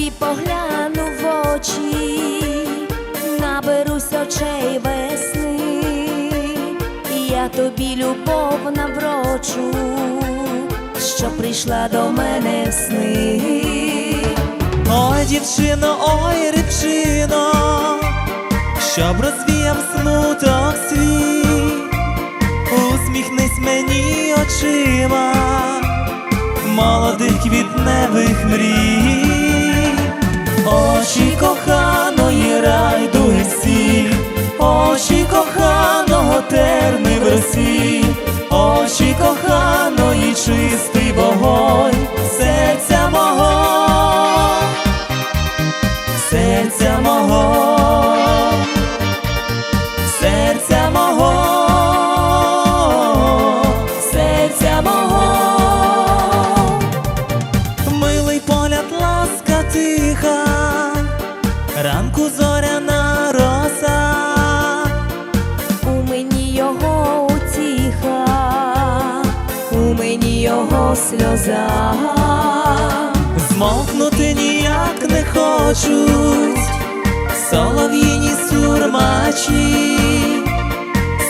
тобі погляну в очі, наберусь очей весни, я тобі любов наврочу, що прийшла до мене в сни. Ой, дівчино, ой, рибчино, щоб розвіяв смуток свій, усміхнись мені очима молодих квітневих мрій, очі коханої райдує всі, очі коханого терни в росі, очі коханої чистий вогонь, ранку зоряна роса, у мені його утіха, у мені його сльоза. змовкнути ніяк не хочуть, солов'їні сурмачі,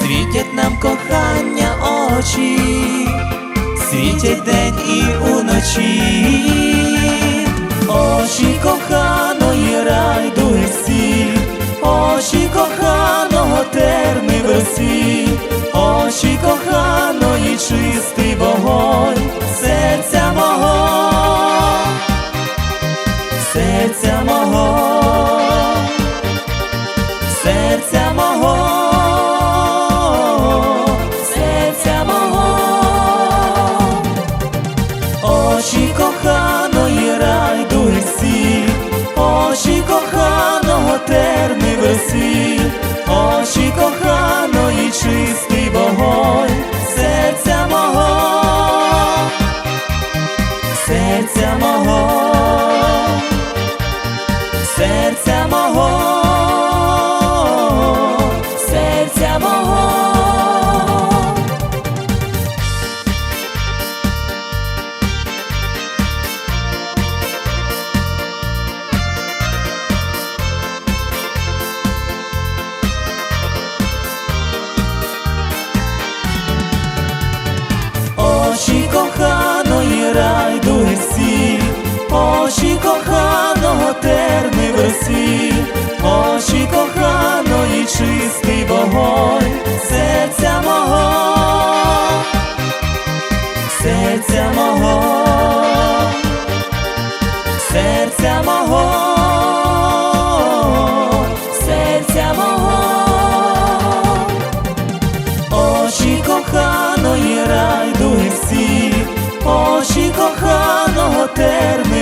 світять нам кохання очі, світять день і уночі, очі коханої терни в росі, очі очі коханого терни в росі, очі коханої чистий вогонь, серця мого, серця мого, серця мого, серця мого, очі коханої райдуги всі, очі коханого терни